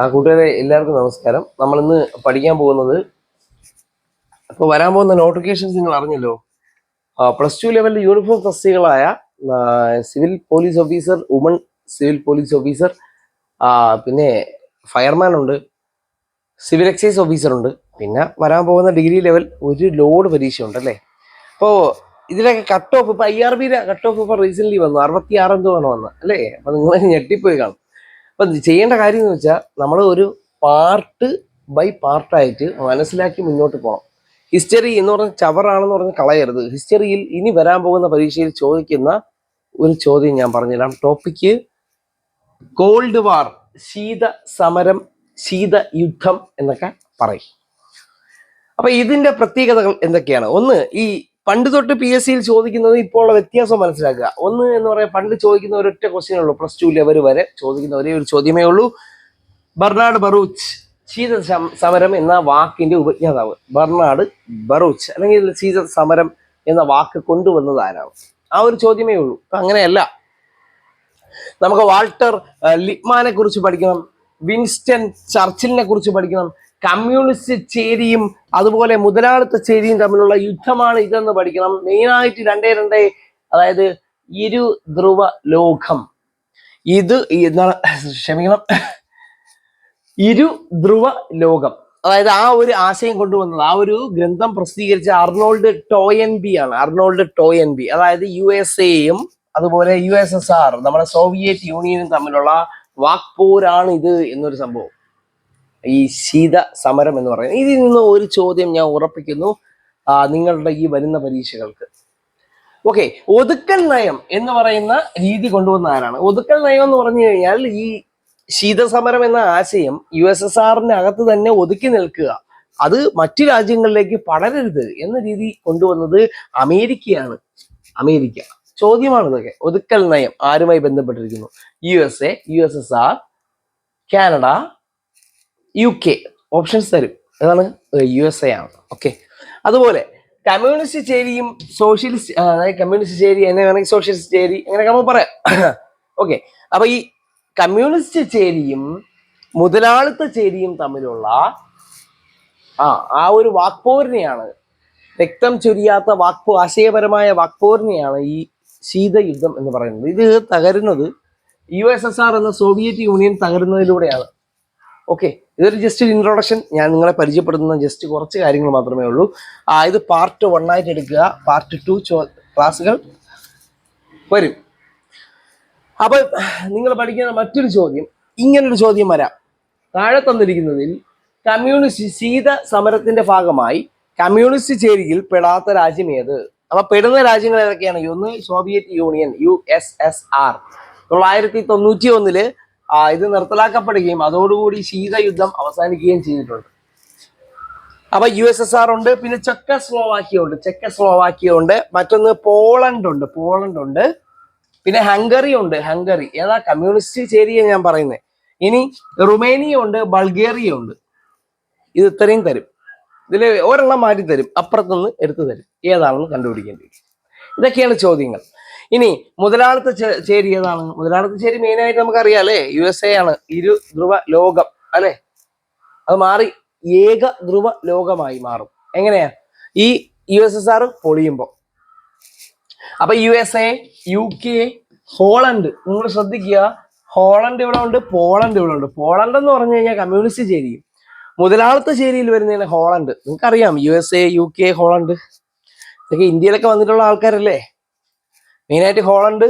ആ കൂട്ടുകാരെ എല്ലാവർക്കും നമസ്കാരം. നമ്മൾ ഇന്ന് പഠിക്കാൻ പോകുന്നത് ഇപ്പോൾ വരാൻ പോകുന്ന നോട്ടിഫിക്കേഷൻസ് നിങ്ങൾ അറിഞ്ഞല്ലോ. പ്ലസ് ടു ലെവലിൽ uniform തസ്തികളായ civil police officer woman civil police officer പിന്നെ ഫയർമാൻ ഉണ്ട് സിവിൽ എക്സൈസ് ഓഫീസർ ഉണ്ട്. പിന്നെ വരാൻ പോകുന്ന ഡിഗ്രി ലെവൽ ഒരു ലോഡ് പരീക്ഷ ഉണ്ട് അല്ലേ? അപ്പോൾ ഇതിലൊക്കെ കട്ട് ഓഫ് ഇപ്പൊ ഐ ആർ ബിയുടെ കട്ട് ഓഫ് ഇപ്പൊ റീസെന്റ് വന്നു. അറുപത്തി ആറ് എന്തോ ആണ് വന്നത്. അല്ലേ? അപ്പൊ നിങ്ങൾ ഞെട്ടിപ്പോയി കാണും. അപ്പൊ ചെയ്യേണ്ട കാര്യം എന്ന് വെച്ചാൽ നമ്മൾ ഒരു പാർട്ട് ബൈ പാർട്ടായിട്ട് മനസ്സിലാക്കി മുന്നോട്ട് പോകണം ഹിസ്റ്ററി എന്ന് പറഞ്ഞ ചവറാണെന്ന് പറഞ്ഞ് കളയരുത്. ഹിസ്റ്ററിയിൽ ഇനി വരാൻ പോകുന്ന പരീക്ഷയിൽ ചോദിക്കുന്ന ഒരു ചോദ്യം ഞാൻ പറഞ്ഞുതരാം. ടോപ്പിക്ക് കോൾഡ് വാർ ശീത സമരം ശീത യുദ്ധം എന്നൊക്കെ പറയും. അപ്പൊ ഇതിന്റെ പ്രത്യേകതകൾ എന്തൊക്കെയാണ്? ഒന്ന് ഈ പണ്ട് തൊട്ട് പി എസ് സിയിൽ ചോദിക്കുന്നത് ഇപ്പോൾ ഉള്ള വ്യത്യാസം മനസ്സിലാക്കുക. ഒന്ന് എന്ന് പറയാൻ പണ്ട് ചോദിക്കുന്ന ഒരൊറ്റ ക്വസ്റ്റ്യൻ ഉള്ളൂ. പ്ലസ് ടു ലെവൽ വരെ ചോദിക്കുന്ന ഒരേ ഒരു ചോദ്യമേ ഉള്ളൂ. ബർണാഡ് ബറൂച്ച് ശീത സമരം എന്ന വാക്കിന്റെ ഉപജ്ഞാതാവ്. ബർണാഡ് ബറൂച്ച് അല്ലെങ്കിൽ ശീത സമരം എന്ന വാക്ക് കൊണ്ടുവന്നത് ആരാണ്? ആ ഒരു ചോദ്യമേ ഉള്ളൂ. അപ്പൊ അങ്ങനെയല്ല. നമുക്ക് വാൾട്ടർ ലിപ്മാനെ കുറിച്ച് പഠിക്കണം. വിൻസ്റ്റൺ ചർച്ചിലിനെ കുറിച്ച് പഠിക്കണം. കമ്മ്യൂണിസ്റ്റ് ചേരിയും അതുപോലെ മുതലാളിത്ത ചേരിയും തമ്മിലുള്ള യുദ്ധമാണ് ഇതെന്ന് പഠിക്കണം. മെയിനായിട്ട് രണ്ടേ രണ്ടേ അതായത് ഇരു ധ്രുവ ലോകം. ഇത് എന്താണ്? ക്ഷമിക്കണം. ഇരു ധ്രുവ ലോകം. അതായത് ആ ഒരു ആശയം കൊണ്ടുവന്നത് ആ ഒരു ഗ്രന്ഥം പ്രസിദ്ധീകരിച്ച അർണോൾഡ് ടോയൻബി ആണ്. Arnold Toynbee. അതായത് യു എസ് എയും അതുപോലെ യു എസ് എസ് ആർ നമ്മുടെ സോവിയറ്റ് യൂണിയനും തമ്മിലുള്ള വാക്പോരാണ് ഇത് എന്നൊരു സംഭവം. ഈ ശീത സമരം എന്ന് പറയുന്നത്. ഇതിൽ നിന്ന് ഒരു ചോദ്യം ഞാൻ ഉറപ്പിക്കുന്നു നിങ്ങളുടെ ഈ വരുന്ന പരീക്ഷകൾക്ക്. ഓക്കെ ഒതുക്കൽ നയം എന്ന് പറയുന്ന രീതി കൊണ്ടുവന്ന ആരാണ്? ഒതുക്കൽ നയം എന്ന് പറഞ്ഞു കഴിഞ്ഞാൽ ഈ ശീതസമരം എന്ന ആശയം യു എസ് എസ് ആറിന്റെ അകത്ത് തന്നെ ഒതുക്കി നിൽക്കുക. അത് മറ്റു രാജ്യങ്ങളിലേക്ക് പടരരുത് എന്ന രീതി കൊണ്ടുവന്നത് അമേരിക്കയാണ്. അമേരിക്ക. ചോദ്യമാണ് ഇതൊക്കെ. ഒതുക്കൽ നയം ആരുമായി ബന്ധപ്പെട്ടിരിക്കുന്നു? U S A U S S R Canada U K options തരും. ഏതാണ് യു എസ് എ ആണ്. ഓക്കെ അതുപോലെ കമ്മ്യൂണിസ്റ്റ് ചേരിയും സോഷ്യലിസ്റ്റ് അതായത് കമ്മ്യൂണിസ്റ്റ് ചേരി എന്നെ വേണമെങ്കിൽ സോഷ്യലിസ്റ്റ് ചേരി അങ്ങനെയൊക്കെ നമുക്ക് പറയാം. ഓക്കെ അപ്പൊ ഈ കമ്മ്യൂണിസ്റ്റ് ചേരിയും മുതലാളിത്ത ചേരിയും തമ്മിലുള്ള ആ ആ ഒരു വാക്പോരിനെയാണ് രക്തം ചൊരിയാത്ത വാക്പോ ആശയപരമായ വാക്പോരിനെയാണ് ഈ ശീതയുദ്ധം എന്ന് പറയുന്നത്. ഇത് തകരുന്നത് യു എസ് എസ് ആർ എന്ന സോവിയറ്റ് യൂണിയൻ തകരുന്നതിലൂടെയാണ്. ഓക്കെ ഇതൊരു ജസ്റ്റ് ഒരു ഇൻട്രൊഡക്ഷൻ ഞാൻ നിങ്ങളെ പരിചയപ്പെടുത്തുന്ന ജസ്റ്റ് കുറച്ച് കാര്യങ്ങൾ മാത്രമേ ഉള്ളൂ. ആ ഇത് പാർട്ട് വൺ ആയിട്ട് എടുക്കുക. പാർട്ട് ടു ക്ലാസ്സുകൾ വരും. അപ്പൊ നിങ്ങൾ പഠിക്കുന്ന മറ്റൊരു ചോദ്യം. ഇങ്ങനൊരു ചോദ്യം വരാം. താഴെ തന്നിരിക്കുന്നതിൽ കമ്മ്യൂണിസ്റ്റ് ശീത സമരത്തിന്റെ ഭാഗമായി കമ്മ്യൂണിസ്റ്റ് ചേരിയിൽ പെടാത്ത രാജ്യം ഏത്? അപ്പൊ പെടുന്ന രാജ്യങ്ങൾ ഏതൊക്കെയാണ്? ഒന്ന് Soviet Union U S S R. തൊള്ളായിരത്തി തൊണ്ണൂറ്റി ഒന്നിൽ ഇത് നിർത്തലാക്കപ്പെടുകയും അതോടുകൂടി ശീതയുദ്ധം അവസാനിക്കുകയും ചെയ്തിട്ടുണ്ട്. അപ്പൊ യു എസ് എസ് ആർ ഉണ്ട് പിന്നെ ചെക്ക സ്ലോവാക്കിയ ഉണ്ട് ചെക്ക സ്ലോവാക്കിയ ഉണ്ട് മറ്റൊന്ന് പോളണ്ട് ഉണ്ട് പോളണ്ട് ഉണ്ട് പിന്നെ ഹംഗറി ഉണ്ട് ഹംഗറി. ഏതാ കമ്മ്യൂണിസ്റ്റ് ചേരിയ ഞാൻ പറയുന്നത് ഇനി റുമേനിയ ഉണ്ട് ബൾഗേറിയ ഉണ്ട്. ഇത് ഇത്രയും തരും. ഇതിൽ ഒരെണ്ണം മാറ്റി തരും അപ്പുറത്തുനിന്ന് എടുത്തു തരും. ഏതാണെന്ന് കണ്ടുപിടിക്കേണ്ടി ഇതൊക്കെയാണ് ചോദ്യങ്ങൾ. ഇനി മുതലാളിത്ത ചേരി ഏതാണ്? മുതലാളിത്ത ചേരി മെയിൻ ആയിട്ട് നമുക്കറിയാം അല്ലേ? യു എസ് എ ആണ് ഇരു ധ്രുവ ലോകം അല്ലെ? അത് മാറി ഏക ധ്രുവ ലോകമായി മാറും. എങ്ങനെയാ? ഈ യു എസ് എസ് ആർ പൊളിയുമ്പോൾ അപ്പൊ U S A U K Holland. നിങ്ങൾ ശ്രദ്ധിക്കുക ഹോളണ്ട് ഇവിടെ ഉണ്ട് പോളണ്ട് ഇവിടെ ഉണ്ട്. പോളണ്ട് എന്ന് പറഞ്ഞു കഴിഞ്ഞാൽ കമ്മ്യൂണിസ്റ്റ് ചേരിയും മുതലാളിത്ത ചേരിയിൽ വരുന്നതാണ് ഹോളണ്ട്. നിങ്ങൾക്കറിയാം U S A U K Holland. ഇതൊക്കെ ഇന്ത്യയിലൊക്കെ വന്നിട്ടുള്ള ആൾക്കാരല്ലേ? മെയിനായിട്ട് Holland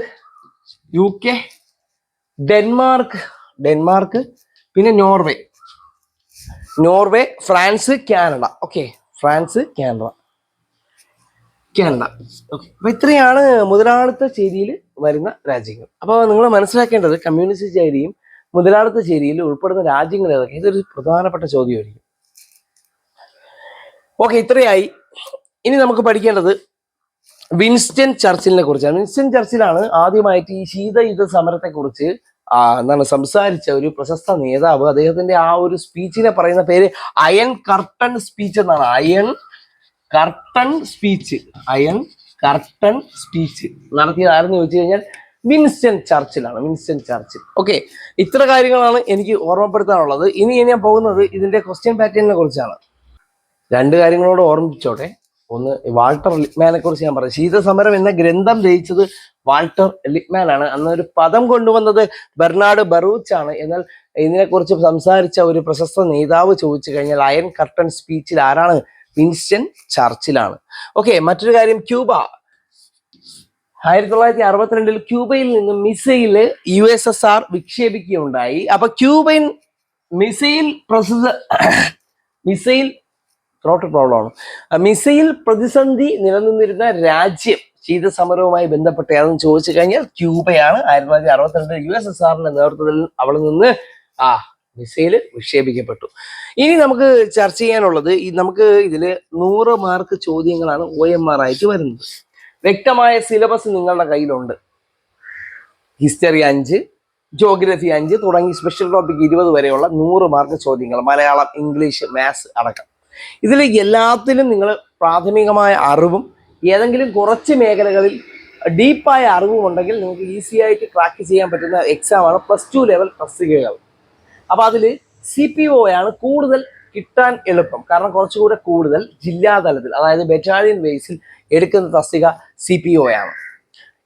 U K Denmark Denmark പിന്നെ Norway. Norway France Canada. Okay France Canada. Canada. Okay. അപ്പൊ ഇത്രയാണ് മുതലാളിത്ത ചേരിയിൽ വരുന്ന രാജ്യങ്ങൾ. അപ്പോൾ നിങ്ങൾ മനസ്സിലാക്കേണ്ടത് കമ്മ്യൂണിസ്റ്റ് ചേരിയും മുതലാളിത്ത ചേരിയിൽ ഉൾപ്പെടുന്ന രാജ്യങ്ങൾ ഏതൊക്കെ? ഇതൊരു പ്രധാനപ്പെട്ട ചോദ്യമായിരിക്കും. ഓക്കെ ഇത്രയായി. ഇനി നമുക്ക് പഠിക്കേണ്ടത് വിൻസ്റ്റൺ ചർച്ചിലിനെ കുറിച്ചാണ്. വിൻസ്റ്റൻ ചർച്ചിലാണ് ആദ്യമായിട്ട് ഈ ശീതയുദ്ധ സമരത്തെ കുറിച്ച് എന്താണ് സംസാരിച്ച ഒരു പ്രശസ്ത നേതാവ്. അദ്ദേഹത്തിന്റെ ആ ഒരു സ്പീച്ചിനെ പറയുന്ന പേര് അയൺ കർട്ടൺ സ്പീച്ച് എന്നാണ്. Iron curtain speech. Iron curtain speech നടത്തിയത് ആരെന്ന് ചോദിച്ചു കഴിഞ്ഞാൽ വിൻസ്റ്റൺ ചർച്ചിലാണ്. വിൻസ്റ്റൻ ചർച്ചിൽ. ഓക്കെ ഇത്ര കാര്യങ്ങളാണ് എനിക്ക് ഓർമ്മപ്പെടുത്താനുള്ളത്. ഇനി ഞാൻ പോകുന്നത് ഇതിന്റെ ക്വസ്റ്റ്യൻ പാറ്റേണിനെ കുറിച്ചാണ്. രണ്ട് കാര്യങ്ങളോട് ഓർമ്മിച്ചോട്ടെ. ഒന്ന് വാൾട്ടർ ലിപ്മാനെ കുറിച്ച് ഞാൻ പറയാം. ശീതസമരം എന്ന ഗ്രന്ഥം രചിച്ചത് വാൾട്ടർ ലിപ്മാൻ ആണ് അന്ന് ഒരു പദം കൊണ്ടുവന്നത് ബെർണാഡ് ബറൂച്ച് ആണ്. എന്നാൽ ഇതിനെക്കുറിച്ച് സംസാരിച്ച ഒരു പ്രശസ്ത നേതാവ് ചോദിച്ചു കഴിഞ്ഞാൽ അയൺ കർട്ടൺ സ്പീച്ചിൽ ആരാണ്? വിൻസ്റ്റൺ ചർച്ചിലാണ്. ഓക്കെ മറ്റൊരു കാര്യം ക്യൂബ. ആയിരത്തി തൊള്ളായിരത്തി അറുപത്തിരണ്ടിൽ ക്യൂബയിൽ നിന്ന് missile U S S R വിക്ഷേപിക്കുകയുണ്ടായി. അപ്പൊ ക്യൂബൻ മിസൈൽ പ്രസിദ്ധ മിസൈൽ ത്രോട്ട് പ്രോബ്ലമാണ് മിസൈൽ പ്രതിസന്ധി നിലനിന്നിരുന്ന രാജ്യം ശീതസമരവുമായി ബന്ധപ്പെട്ട് ഏതെന്ന് ചോദിച്ചു കഴിഞ്ഞാൽ ക്യൂബയാണ്. ആയിരത്തി തൊള്ളായിരത്തി അറുപത്തിരണ്ട് യു എസ് എസ് ആറിന്റെ നേതൃത്വത്തിൽ അവിടെ നിന്ന് ആ മിസൈൽ വിക്ഷേപിക്കപ്പെട്ടു. ഇനി നമുക്ക് ചർച്ച ചെയ്യാനുള്ളത് ഈ നമുക്ക് ഇതിൽ നൂറ് മാർക്ക് ചോദ്യങ്ങളാണ് ഒ എം ആർ ആയിട്ട് വരുന്നത്. വ്യക്തമായ സിലബസ് നിങ്ങളുടെ കയ്യിലുണ്ട്. ഹിസ്റ്ററി അഞ്ച് ജോഗ്രഫി അഞ്ച് തുടങ്ങി സ്പെഷ്യൽ ടോപ്പിക് ഇരുപത് വരെയുള്ള നൂറ് മാർക്ക് ചോദ്യങ്ങൾ. മലയാളം ഇംഗ്ലീഷ് മാത്സ് അടക്കം. ഇതിൽ എല്ലാത്തിലും നിങ്ങൾ പ്രാഥമികമായ അറിവും ഏതെങ്കിലും കുറച്ച് മേഖലകളിൽ ഡീപ്പായ അറിവും ഉണ്ടെങ്കിൽ നിങ്ങൾക്ക് ഈസി ആയിട്ട് ക്രാക്ക് ചെയ്യാൻ പറ്റുന്ന എക്സാമാണ് പ്ലസ് ടു ലെവൽ തസ്തികകൾ അപ്പോൾ അതിൽ സി പി ഒ ആണ് കൂടുതൽ കിട്ടാൻ എളുപ്പം. കാരണം കുറച്ചുകൂടെ കൂടുതൽ ജില്ലാതലത്തിൽ അതായത് ബറ്റാലിയൻ ബേസിൽ എടുക്കുന്ന തസ്തിക സി പി ഒ ആണ്.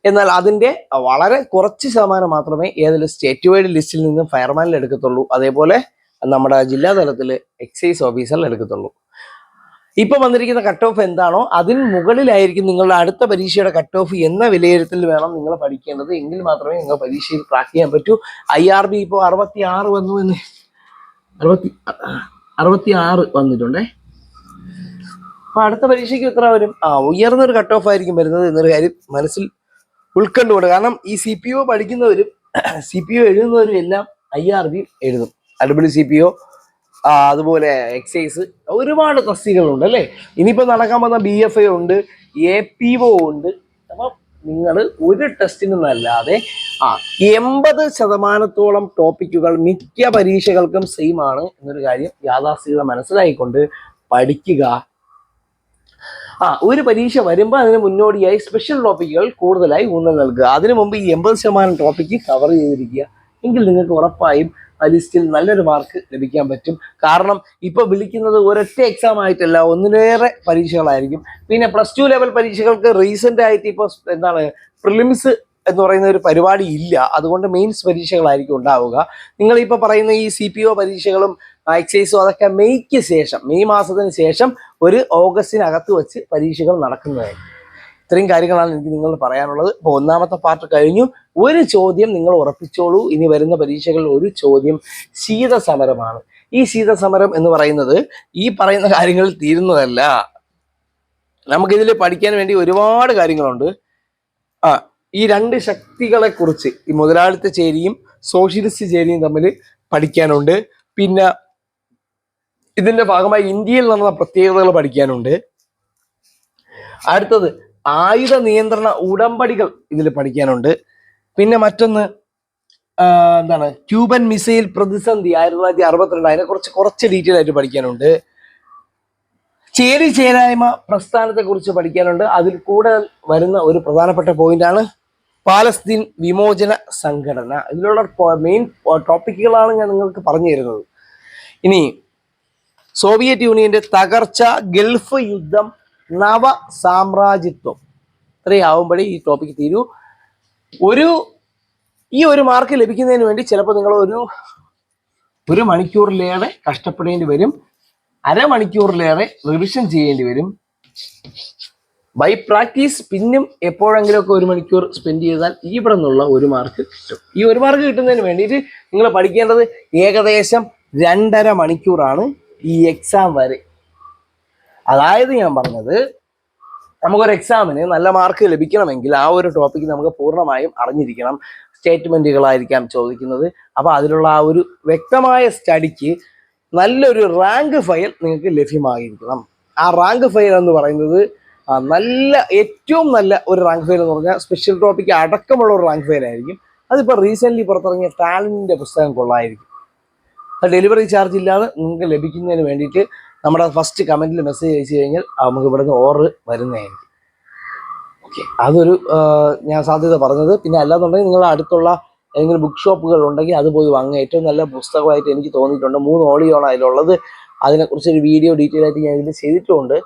എന്നാൽ അതിന്റെ വളരെ കുറച്ച് ശതമാനം മാത്രമേ ഏതെങ്കിലും സ്റ്റേറ്റ് വൈഡ് ലിസ്റ്റിൽ നിന്നും ഫയർമാനിൽ എടുക്കത്തുള്ളൂ. അതേപോലെ നമ്മുടെ ജില്ലാ തലത്തിൽ എക്സൈസ് ഓഫീസറിൽ എടുക്കത്തുള്ളൂ. ഇപ്പൊ വന്നിരിക്കുന്ന കട്ട് ഓഫ് എന്താണോ അതിന് മുകളിലായിരിക്കും നിങ്ങളുടെ അടുത്ത പരീക്ഷയുടെ കട്ട് ഓഫ് എന്ന വിലയിരുത്തൽ വേണം നിങ്ങൾ പഠിക്കേണ്ടത്. എങ്കിൽ മാത്രമേ നിങ്ങൾ പരീക്ഷയിൽ ക്രാക്ക് ചെയ്യാൻ പറ്റൂ. ഐ ആർ ബി ഇപ്പോൾ അറുപത്തി ആറ് വന്നു എന്ന്. അറുപത്തി അറുപത്തി ആറ് വന്നിട്ടുണ്ടേ. അപ്പൊ അടുത്ത പരീക്ഷയ്ക്ക് എത്ര വരും. ആ ഉയർന്നൊരു കട്ട് ഓഫ് ആയിരിക്കും വരുന്നത് എന്നൊരു കാര്യം മനസ്സിൽ ഉൾക്കൊണ്ടുകൊണ്ട്. കാരണം ഈ സി പി ഒ പഠിക്കുന്നവരും സി പി ഒ എഴുതുന്നവരും എല്ലാം ഐ ആർ ബി എഴുതും. അടിപൊളി സി പി ഒ അതുപോലെ എക്സൈസ് ഒരുപാട് തസ്തികളുണ്ട് അല്ലേ? ഇനിയിപ്പോൾ നടക്കാൻ വന്ന ബി എഫ് ഐ ഉണ്ട് എ പി ഒ ഉണ്ട്. അപ്പം നിങ്ങൾ ഒരു ടെസ്റ്റിനും അല്ലാതെ ആ എൺപത് ശതമാനത്തോളം ടോപ്പിക്കുകൾ മിക്ക പരീക്ഷകൾക്കും സെയിം ആണ് എന്നൊരു കാര്യം യാഥാസ്ഥികത മനസ്സിലായിക്കൊണ്ട് പഠിക്കുക. ആ ഒരു പരീക്ഷ വരുമ്പോൾ അതിന് മുന്നോടിയായി സ്പെഷ്യൽ ടോപ്പിക്കുകൾ കൂടുതലായി ഊന്നൽ നൽകുക. അതിനു മുമ്പ് ഈ എൺപത് ശതമാനം ടോപ്പിക്ക് കവർ ചെയ്തിരിക്കുക. എങ്കിൽ നിങ്ങൾക്ക് ഉറപ്പായും ആ ലിസ്റ്റിൽ നല്ലൊരു മാർക്ക് ലഭിക്കാൻ പറ്റും. കാരണം ഇപ്പോൾ വിളിക്കുന്നത് ഒരൊറ്റ എക്സാം ആയിട്ടല്ല ഒന്നിലേറെ പരീക്ഷകളായിരിക്കും. പിന്നെ പ്ലസ് ടു ലെവൽ പരീക്ഷകൾക്ക് റീസെന്റ് ആയിട്ട് ഇപ്പോൾ എന്താണ് പ്രിലിംസ് എന്ന് പറയുന്ന ഒരു പരിപാടി ഇല്ല. അതുകൊണ്ട് മെയിൻസ് പരീക്ഷകളായിരിക്കും ഉണ്ടാവുക. നിങ്ങൾ ഇപ്പോൾ പറയുന്ന ഈ സി പി ഒ പരീക്ഷകളും എക്സൈസും അതൊക്കെ മെയ്ക്ക് ശേഷം മെയ് മാസത്തിന് ശേഷം ഒരു ഓഗസ്റ്റിനകത്ത് വെച്ച് പരീക്ഷകൾ നടക്കുന്നതായിരിക്കും. ഇത്രയും കാര്യങ്ങളാണ് എനിക്ക് നിങ്ങൾ പറയാനുള്ളത്. ഇപ്പോൾ ഒന്നാമത്തെ പാർട്ട് കഴിഞ്ഞു. ഒരു ചോദ്യം നിങ്ങൾ ഉറപ്പിച്ചോളൂ. ഇനി വരുന്ന പരീക്ഷകളിൽ ഒരു ചോദ്യം ശീതസമരമാണ്. ഈ ശീതസമരം എന്ന് പറയുന്നത് ഈ പറയുന്ന കാര്യങ്ങൾ തീരുന്നതല്ല. നമുക്കിതിൽ പഠിക്കാൻ വേണ്ടി ഒരുപാട് കാര്യങ്ങളുണ്ട്. ആ ഈ രണ്ട് ശക്തികളെ കുറിച്ച് ഈ മുതലാളിത്ത ചേരിയും സോഷ്യലിസ്റ്റ് ചേരിയും തമ്മിൽ പഠിക്കാനുണ്ട്. പിന്നെ ഇതിന്റെ ഭാഗമായി ഇന്ത്യയിൽ നടന്ന പ്രത്യേകതകൾ പഠിക്കാനുണ്ട്. അടുത്തത് ആയുധ നിയന്ത്രണ ഉടമ്പടികൾ ഇതിൽ പഠിക്കാനുണ്ട്. പിന്നെ മറ്റൊന്ന് എന്താണ് ക്യൂബൻ മിസൈൽ പ്രതിസന്ധി ആയിരത്തി തൊള്ളായിരത്തി അറുപത്തിരണ്ട്. അതിനെ കുറിച്ച് കുറച്ച് ഡീറ്റെയിൽ ആയിട്ട് പഠിക്കാനുണ്ട്. ചേരി ചേരായ്മ പ്രസ്ഥാനത്തെ കുറിച്ച് പഠിക്കാനുണ്ട്. അതിൽ കൂടുതൽ വരുന്ന ഒരു പ്രധാനപ്പെട്ട പോയിന്റാണ് പാലസ്തീൻ വിമോചന സംഘടന. ഇതിലുള്ള മെയിൻ ടോപ്പിക്കുകളാണ് ഞാൻ നിങ്ങൾക്ക് പറഞ്ഞു തരുന്നത്. ഇനി സോവിയറ്റ് യൂണിയന്റെ തകർച്ച ഗൾഫ് യുദ്ധം നവ സാമ്രാജ്യത്വം. ഇത്രയും ആവുമ്പോഴേ ഈ ടോപ്പിക്ക് തീരൂ. ഒരു ഈ ഒരു മാർക്ക് ലഭിക്കുന്നതിന് വേണ്ടി ചിലപ്പോൾ നിങ്ങൾ ഒരു ഒരു മണിക്കൂറിലേറെ കഷ്ടപ്പെടേണ്ടി വരും. അരമണിക്കൂറിലേറെ റിവിഷൻ ചെയ്യേണ്ടി വരും. ബൈ പ്രാക്ടീസ് പിന്നും എപ്പോഴെങ്കിലുമൊക്കെ ഒരു മണിക്കൂർ സ്പെൻഡ് ചെയ്താൽ ഇവിടെ നിന്നുള്ള ഒരു മാർക്ക് കിട്ടും. ഈ ഒരു മാർക്ക് കിട്ടുന്നതിന് വേണ്ടിയിട്ട് നിങ്ങൾ പഠിക്കേണ്ടത് ഏകദേശം രണ്ടര മണിക്കൂറാണ് ഈ എക്സാം വരെ. അതായത് ഞാൻ പറഞ്ഞത് നമുക്കൊരു എക്സാമിന് നല്ല മാർക്ക് ലഭിക്കണമെങ്കിൽ ആ ഒരു ടോപ്പിക്ക് നമുക്ക് പൂർണമായും അറിഞ്ഞിരിക്കണം. സ്റ്റേറ്റ്മെന്റുകളായിരിക്കാം ചോദിക്കുന്നത്. അപ്പോൾ അതിലുള്ള ആ ഒരു വ്യക്തമായ സ്റ്റഡിക്ക് നല്ലൊരു റാങ്ക് ഫയൽ നിങ്ങൾക്ക് ലഭ്യമായിരിക്കണം. ആ റാങ്ക് ഫയൽ എന്ന് പറയുന്നത് നല്ല ഏറ്റവും നല്ല ഒരു റാങ്ക് ഫയൽ എന്ന് പറഞ്ഞാൽ സ്പെഷ്യൽ ടോപ്പിക്ക് അടക്കമുള്ള ഒരു റാങ്ക് ഫയൽ ആയിരിക്കും. അതിപ്പോൾ റീസെന്റ്ലി പുറത്തിറങ്ങിയ ടാലന്റിന്റെ പുസ്തകം കൊള്ളായിരിക്കും. ഡെലിവറി ചാർജ് ഇല്ലാതെ നിങ്ങൾക്ക് ലഭിക്കുന്നതിന് വേണ്ടിയിട്ട് നമ്മുടെ ഫസ്റ്റ് കമന്റിൽ മെസ്സേജ് അയച്ചു കഴിഞ്ഞാൽ നമുക്ക് ഇവിടുന്ന് ഓർഡർ വരുന്നതായിരിക്കും ഓക്കെ അതൊരു ഞാൻ സാധ്യത പറഞ്ഞത്. പിന്നെ അല്ലാന്നുണ്ടെങ്കിൽ നിങ്ങളുടെ അടുത്തുള്ള ഏതെങ്കിലും ബുക്ക് ഷോപ്പുകൾ ഉണ്ടെങ്കിൽ അത് പോയി വാങ്ങുക. ഏറ്റവും നല്ല പുസ്തകമായിട്ട് എനിക്ക് തോന്നിയിട്ടുണ്ട്. മൂന്ന് ഓളിയോണ് അതിലുള്ളത്. അതിനെക്കുറിച്ച് ഒരു വീഡിയോ ഡീറ്റെയിൽ ആയിട്ട് ഞാൻ ഇതിൽ ചെയ്തിട്ടുണ്ട്.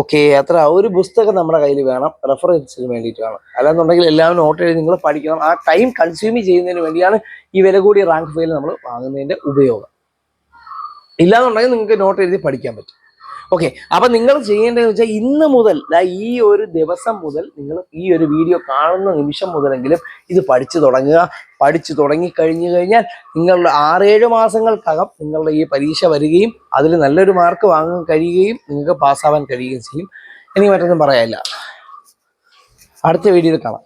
ഓക്കെ അത്ര ഒരു പുസ്തകം നമ്മുടെ കയ്യിൽ വേണം. റെഫറൻസിന് വേണ്ടിയിട്ട് വേണം. അല്ലാന്നുണ്ടെങ്കിൽ എല്ലാവരും നോട്ട് എഴുതി നിങ്ങൾ പഠിക്കണം. ആ ടൈം കൺസ്യൂം ചെയ്യുന്നതിന് വേണ്ടിയാണ് ഈ വില കൂടിയ റാങ്ക് ഫയൽ നമ്മൾ വാങ്ങുന്നതിന്റെ ഉപയോഗം. ഇല്ലാന്നുണ്ടെങ്കിൽ നിങ്ങൾക്ക് നോട്ട് എഴുതി പഠിക്കാൻ പറ്റും. ഓക്കെ അപ്പൊ നിങ്ങൾ ചെയ്യേണ്ടതെന്ന് വെച്ചാൽ ഇന്ന് മുതൽ ഈ ഒരു ദിവസം മുതൽ നിങ്ങൾ ഈ ഒരു വീഡിയോ കാണുന്ന നിമിഷം മുതലെങ്കിലും ഇത് പഠിച്ചു തുടങ്ങുക. പഠിച്ചു തുടങ്ങി കഴിഞ്ഞു കഴിഞ്ഞാൽ നിങ്ങളുടെ ആറേഴ് മാസങ്ങൾക്കകം നിങ്ങളുടെ ഈ പരീക്ഷ വരികയും അതിൽ നല്ലൊരു മാർക്ക് വാങ്ങാൻ കഴിയുകയും നിങ്ങൾക്ക് പാസ്സാവാൻ കഴിയുകയും ചെയ്യും. ഇനി മറ്റൊന്നും പറയാനില്ല. അടുത്ത വീഡിയോയിൽ കാണാം.